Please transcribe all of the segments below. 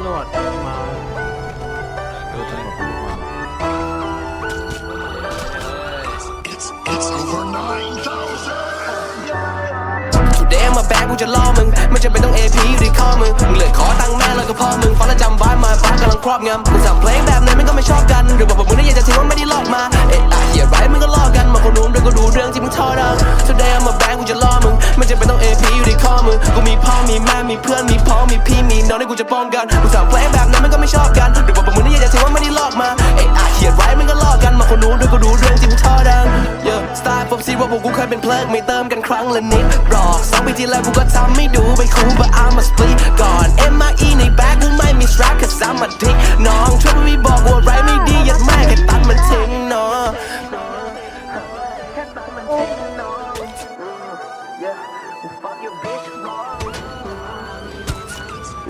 ำรวจมาเออตำรวจมา Today I'm a bag กูจะล่อมึง ไม่จำเป็นต้อง AP อยู่ที่ข้อมึงมึงเลยขอตังค์แม่แล้วก็พ่อมึงฟังแล้วจำไว้มาฟ้ากำลังครอบงำมึงสั่งเพลงแบบไหนมันก็ไม่ชอบกัน หรือบอกว่ามึงได้อยากจะถือว่าไม่ได้ลอกมา เอ๊ะอะเหี้ยไรมึงก็ลอกกันมาคนนู้นด้วยก็ดูเรื่องที่มึงทอดัง Today I'm a bag กูจะล่อมึง ไม่จำเป็นต้อง AP อยู่ที่ข้อ มึงกูมีพ่อมีแม่มีเพื่อนมีพ่อมีพี่มีน้องที่กูจะป้องกันมึงสั่งเพลงแบบนั้นมันก็ไม่ชอบกันหรือบอกว่ามึงนี่อยากจะถือว่าไม่ได้ลอกมาเอ๊ะอาเขียนไว้มันก็ลอกกันมาคนรู้ด้วยก็ดูเรื่องจริงทอดังเยอะสไตล์ผมซีว่าพวกกูเคยเป็นเพลิงไม่เติมกันครั้งละนิดหรอกสองปีที่แล้วกูก็ทำไม่ดูไปคู but I'm a split ก่อ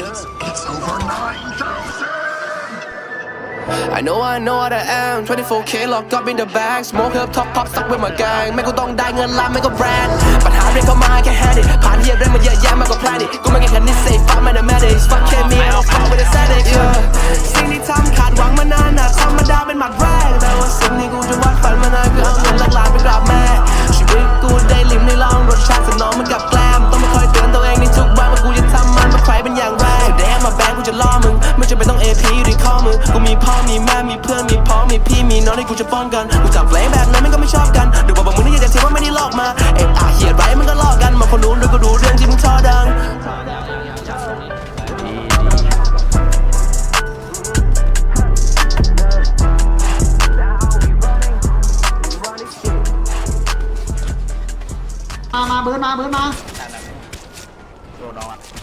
It's over 9,000 I know I know what I am 24k locked up in the bag smoke up top pop stuck with my gang ไม่กูต้องได้เงินล้านไม่ก็แบรนด์ปัญหาเรียกเข้ามาแค่ hand it ผ่านเรียกเรื่องมาเยอะแยะมากกว่า plan it กูไม่แค่คันนี้ safe fuck mathematics fuck chemistry I'll fuck with aesthetics yeah สิ่งที่ทำ จะล่อมึง ไม่จำเป็นต้อง AP อยู่ที่ข้อมือ กูมีพ่อมีแม่มีเพื่อนมีพ้องมีพี่มีน้องที่กูจะป้องกัน กูจับเพลงแบบนั้นมันก็ไม่ชอบกันเดี๋ยวบอกบอกมึงนี่อยากจะเทียว่าไม่ได้ลอกมา เอ๊ะอะเหี้ยไรมันก็ลอกกันมาคนนู้ด้วยก็ดูเรื่องที่มึงทอดังมา มาเบิร์นมาเบิร์นมาโดนน้องอะ